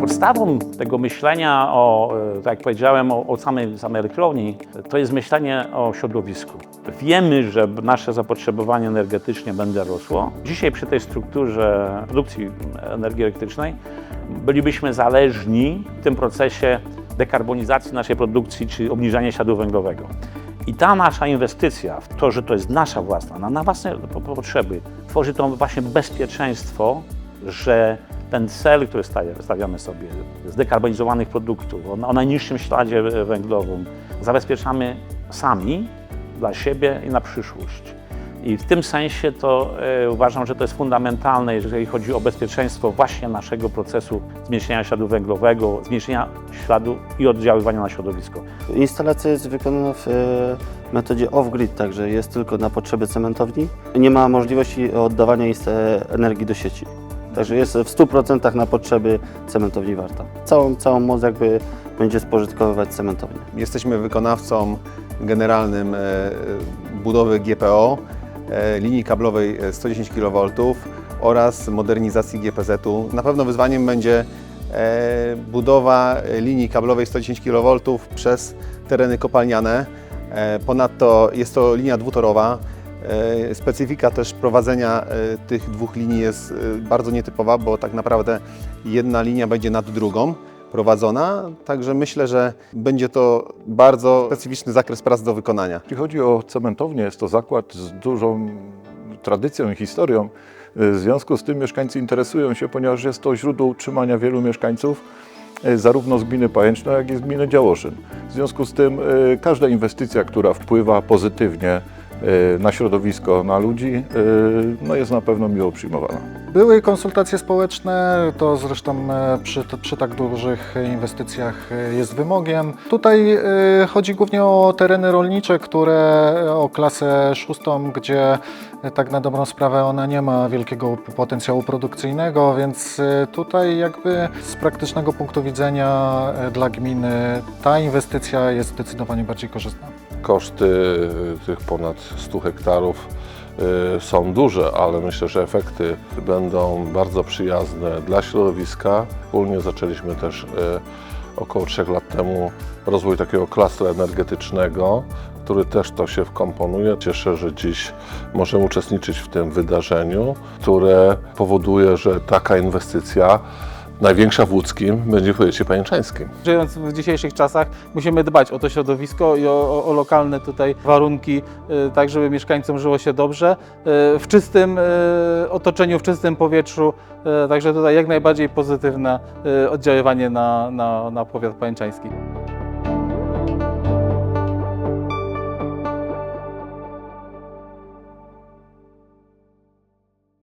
Podstawą tego myślenia o, e, tak jak powiedziałem, o, o samej, samej elektrowni, to jest myślenie o środowisku. Wiemy, że nasze zapotrzebowanie energetycznie będzie rosło. Dzisiaj przy tej strukturze produkcji energii elektrycznej bylibyśmy zależni w tym procesie dekarbonizacji naszej produkcji czy obniżania śladu węglowego. I ta nasza inwestycja w to, że to jest nasza własna, na, na własne po- po- potrzeby, tworzy to właśnie bezpieczeństwo, że ten cel, który stawiamy sobie, zdekarbonizowanych produktów, o, o najniższym śladzie węglowym, zabezpieczamy sami dla siebie i na przyszłość. I w tym sensie to e, uważam, że to jest fundamentalne, jeżeli chodzi o bezpieczeństwo właśnie naszego procesu zmniejszenia śladu węglowego, zmniejszenia śladu i oddziaływania na środowisko. Instalacja jest wykonana w e, metodzie off-grid, także jest tylko na potrzeby cementowni. Nie ma możliwości oddawania inst- e, energii do sieci. Także jest w 100% na potrzeby cementowni warta. Całą, całą moc jakby będzie spożytkowywać cementownia. Jesteśmy wykonawcą generalnym budowy GPO, linii kablowej e, 110 kV oraz modernizacji GPZ-u. Na pewno wyzwaniem będzie e, budowa linii kablowej 110 kV przez tereny kopalniane. E, Ponadto jest to linia dwutorowa. E, Specyfika też prowadzenia e, tych dwóch linii jest e, bardzo nietypowa, bo tak naprawdę jedna linia będzie nad drugą prowadzona, także myślę, że będzie to bardzo specyficzny zakres prac do wykonania. Jeśli chodzi o cementownię, jest to zakład z dużą tradycją i historią. W związku z tym mieszkańcy interesują się, ponieważ jest to źródło utrzymania wielu mieszkańców, e, zarówno z gminy Pajęczno, jak i z gminy Działoszyn. W związku z tym e, każda inwestycja, która wpływa pozytywnie na środowisko, na ludzi, e, no jest na pewno miło przyjmowana. Były konsultacje społeczne, to zresztą e, przy, przy tak dużych inwestycjach e, jest wymogiem. Tutaj e, chodzi głównie o tereny rolnicze, które o klasę szóstą, gdzie tak na dobrą sprawę ona nie ma wielkiego potencjału produkcyjnego, więc tutaj jakby z praktycznego punktu widzenia dla gminy ta inwestycja jest zdecydowanie bardziej korzystna. Koszty tych ponad 100 hektarów y, są duże, ale myślę, że efekty będą bardzo przyjazne dla środowiska. Wspólnie zaczęliśmy też y, około 3 lat temu rozwój takiego klastra energetycznego, który też to się wkomponuje. Cieszę, że dziś możemy uczestniczyć w tym wydarzeniu, które powoduje, że taka inwestycja największa w łódzkim będzie w powiecie pajęczańskim. Żyjąc w dzisiejszych czasach musimy dbać o to środowisko i o, o, lokalne tutaj warunki, y, tak żeby mieszkańcom żyło się dobrze, y, w czystym y, otoczeniu, w czystym powietrzu, y, także tutaj jak najbardziej pozytywne y, oddziaływanie na, na, na powiat pajęczański.